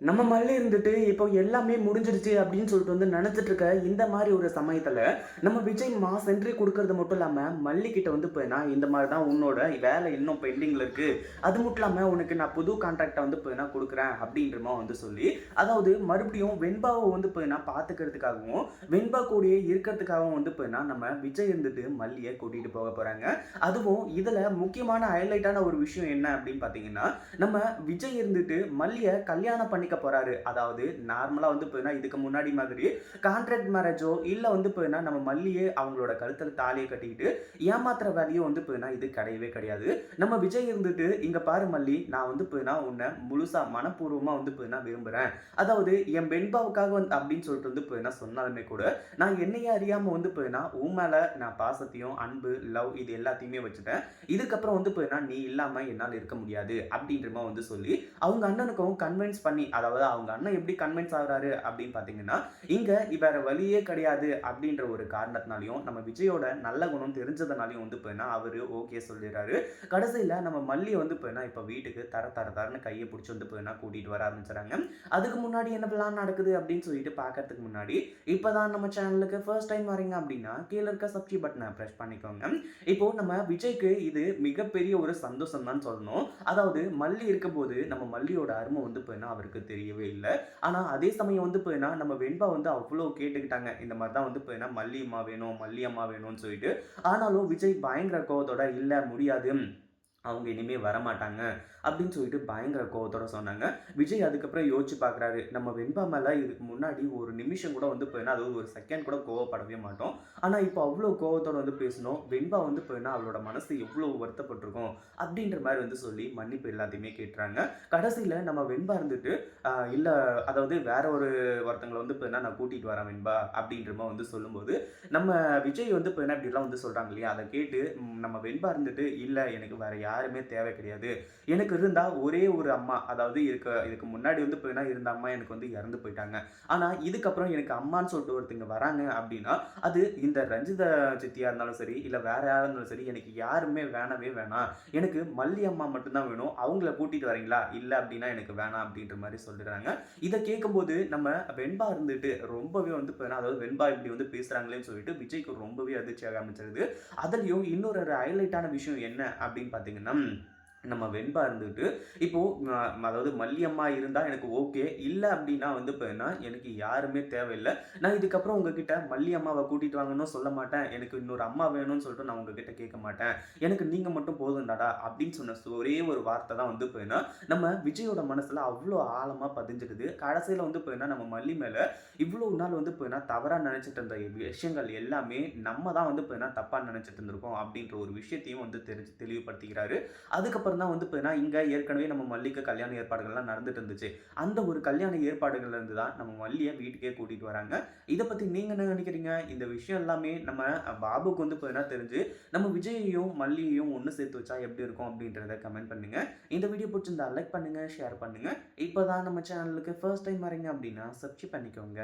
நம்ம மல்லி இருந்துட்டு இப்போ எல்லாமே முடிஞ்சிருச்சு அப்படின்னு சொல்லிட்டு வந்து நினைச்சிட்டு இருக்க இந்த மாதிரி ஒரு சமயத்துல நம்ம விஜய் மாஸ் என்ட்ரி கொடுக்கறது மட்டும் இல்லாம மல்லிக்கிட்ட வந்து போயினா இந்த மாதிரி தான் உன்னோட வேலை இன்னும் பெண்டிங்ல இருக்கு. அது மட்டும் இல்லாம உனக்கு நான் புது கான்ட்ராக்டை வந்து இப்போ கொடுக்குறேன் அப்படின்றமா வந்து சொல்லி அதாவது மறுபடியும் வெண்பாவை வந்து இப்போ நான் பார்த்துக்கிறதுக்காகவும் வெண்பா கூடயே இருக்கிறதுக்காகவும் வந்து போயினா நம்ம விஜய் இருந்துட்டு மல்லியை கூட்டிட்டு போக போறாங்க. அதுவும் இதுல முக்கியமான ஹைலைட்டான ஒரு விஷயம் என்ன அப்படின்னு பார்த்தீங்கன்னா நம்ம விஜய் இருந்துட்டு மல்லியை கல்யாணம் பண்ணிக்க போறாரு. அதாவது நார்மலா வந்து போயினா இதுக்கு முன்னாடி மாதிரி கான்ட்ராக்ட் மேரேஜோ இல்ல வந்து போயினா நம்ம மல்லியே அவங்களோட கழுத்துல தாலியை கட்டிக்கிட்டு ஏமாத்துற வேலையும் வந்து போயினா இது கிடையவே கிடையாது. நம்ம விஜய் இருந்துட்டு இங்க பாரு மல்லி நான் வந்து போயினா உன்னை முழுசா மனப்பூர்வமா வந்து போயினா விரும்புறேன். அதாவது என் பெண்பாவுக்காக வந்து அப்படின்னு சொல்லிட்டு வந்து போயினா சொன்னாலுமே கூட நான் என்னையே அறியாம வந்து போயினா உன் மேல நான் பாசத்தையும் அன்பு லவ் இது எல்லாத்தையுமே வச்சுட்டேன். இதுக்கப்புறம் வந்து போயினா நீ இல்லாம என்னால் இருக்க முடியாது. அப்படின்ற மாதிரி வந்து சொல்லி அவங்க அண்ணனுக்கும் கன்வின்ஸ் பண்ணி அதாவது அவங்க அண்ணன் எப்படி கன்வின்ஸ் ஆகுறாரு அப்படின்னு பார்த்தீங்கன்னா இங்கே இவர வழியே கிடையாது அப்படின்ற ஒரு காரணத்தினாலையும் நம்ம விஜயோட நல்ல குணம் தெரிஞ்சதுனாலையும் வந்து போயினா அவர் ஓகே சொல்லிடுறாரு. கடைசியில் நம்ம மல்லியை வந்து போயினா இப்போ வீட்டுக்கு தர தர தரன்னு கையை பிடிச்சி வந்து போயினா கூட்டிகிட்டு வர ஆரம்பிச்சுறாங்க அதுக்கு முன்னாடி என்ன பிளான் நடக்குது அப்படின்னு சொல்லிட்டு பார்க்கறதுக்கு முன்னாடி இப்போ தான் நம்ம சேனலுக்கு ஃபர்ஸ்ட் டைம் வரீங்க அப்படின்னா கீழே இருக்க சப்ஸ்கிரைப் பட்டனை ப்ரெஸ் பண்ணிக்கோங்க. இப்போ நம்ம விஜய்க்கு இது மிகப்பெரிய ஒரு சந்தோஷம் தான் சொல்லணும். அதாவது மல்லி இருக்கும்போது நம்ம மல்லியோட அருமை வந்து போயினா அவருக்கு தெரியவே இல்லை. ஆனால் அதே சமயம் வந்து போயினா நம்ம வெண்பா வந்து அவ்வளோ கேட்டுக்கிட்டாங்க. இந்த மாதிரி தான் வந்து போயினா மல்லி அம்மா வேணும் மல்லி அம்மா வேணும்னு சொல்லிட்டு. ஆனாலும் விஜய் பயங்கர கோவத்தோட இல்லை முடியாது. அவங்க இனிமேல் வரமாட்டாங்க அப்படின்னு சொல்லிட்டு பயங்கர கோவத்தோட சொன்னாங்க. விஜய் அதுக்கப்புறம் யோசிச்சு பார்க்குறாரு நம்ம வெண்பாமெல்லாம் இதுக்கு முன்னாடி ஒரு நிமிஷம் கூட வந்து போயினா அது ஒரு செகண்ட் கூட கோவப்படவே மாட்டோம். ஆனால் இப்போ அவ்வளோ கோவத்தோட வந்து பேசணும். வெண்பா வந்து போயினா அவளோட மனசு எவ்வளோ வருத்தப்பட்டிருக்கும் அப்படின்ற மாதிரி வந்து சொல்லி மன்னிப்பு எல்லாத்தையுமே கேட்டுறாங்க. கடைசியில் நம்ம வெண்பா இருந்துட்டு இல்லை அதாவது வேற ஒரு ஒருத்தங்களை வந்து போயினா நான் கூட்டிகிட்டு வரேன் வெண்பா அப்படின்ற மாதிரி வந்து சொல்லும்போது நம்ம விஜய் வந்து போயினா இப்படிலாம் வந்து சொல்கிறாங்க இல்லையா? அதை கேட்டு நம்ம வெண்பா இருந்துட்டு இல்லை எனக்கு வேற யாருமே தேவை கிடையாது. எனக்கு இருந்தால் ஒரே ஒரு அம்மா அதாவது இருக்க இதுக்கு முன்னாடி வந்து பார்த்தீங்கன்னா இருந்த அம்மா எனக்கு வந்து இறந்து போயிட்டாங்க. ஆனால் இதுக்கப்புறம் எனக்கு அம்மான்னு சொல்லிட்டு ஒருத்தங்க வராங்க அப்படின்னா அது இந்த ரஞ்சித சித்தியாக இருந்தாலும் சரி இல்லை வேற யாராக இருந்தாலும் சரி எனக்கு யாருமே வேணவே வேணாம். எனக்கு மல்லி அம்மா மட்டும்தான் வேணும். அவங்கள கூட்டிகிட்டு வரீங்களா? இல்லை அப்படின்னா எனக்கு வேணாம் அப்படின்ற மாதிரி சொல்லிடுறாங்க. இதை கேட்கும்போது நம்ம வெண்பா இருந்துட்டு ரொம்பவே வந்து அதாவது வெண்பா இப்படி வந்து பேசுகிறாங்களேன்னு சொல்லிட்டு விஜய்க்கு ரொம்பவே அதிர்ச்சியாக அமைச்சிருது அதுலேயும் இன்னொரு ஹைலைட்டான விஷயம் என்ன அப்படின்னு பார்த்தீங்கன்னா नम् நம்ம வெண்பா இருந்துட்டு இப்போ அதாவது மல்லியம்மா இருந்தா எனக்கு ஓகே. இல்லை அப்படின்னா வந்து போயின்னா எனக்கு யாருமே தேவையில்லை. நான் இதுக்கப்புறம் உங்ககிட்ட மல்லியம்மாவை கூட்டிட்டு வாங்கன்னு சொல்ல மாட்டேன். எனக்கு இன்னொரு அம்மா வேணும்னு சொல்லிட்டு நான் உங்ககிட்ட கேட்க மாட்டேன். எனக்கு நீங்க மட்டும் போதும்டாடா அப்படின்னு சொன்ன ஒரே ஒரு வார்த்தை தான் வந்து போயின்னா நம்ம விஜயோட மனசுல அவ்வளோ ஆழமா பதிஞ்சிடுது. கடைசியில வந்து போயின்னா நம்ம மல்லி மேல இவ்வளோ நாள் வந்து போயின்னா தவறா நினைச்சிட்டு இருந்த விஷயங்கள் எல்லாமே நம்ம தான் வந்து போயின்னா தப்பா நினைச்சிட்டு இருந்திருக்கோம் அப்படின்ற ஒரு விஷயத்தையும் வந்து தெரிஞ்சு தெளிவுபடுத்திக்கிறாரு. அதுக்கப்புறம் தான் வந்து பார்த்தீங்கன்னா இங்கே ஏற்கனவே நம்ம மல்லிக்கு கல்யாண ஏற்பாடுகள்லாம் நடந்துட்டு இருந்துச்சு. அந்த ஒரு கல்யாண ஏற்பாடுகள்லேருந்து தான் நம்ம மல்லியை வீட்டுக்கே கூட்டிகிட்டு வராங்க. இதை பற்றி நீங்கள் என்ன நினைக்கிறீங்க? இந்த விஷயம் எல்லாமே நம்ம பாபுக்கு வந்து பார்த்தீங்கன்னா தெரிஞ்சு நம்ம விஜயையும் மல்லியையும் ஒன்று சேர்த்து வச்சா எப்படி இருக்கும் அப்படின்றத கமெண்ட் பண்ணுங்கள் இந்த வீடியோ பிடிச்சிருந்தா லைக் பண்ணுங்கள் ஷேர் பண்ணுங்கள் இப்போ தான் நம்ம சேனலுக்கு ஃபர்ஸ்ட் டைம் வரீங்க அப்படின்னா சப்ஸ்கிரைப் பண்ணிக்கோங்க.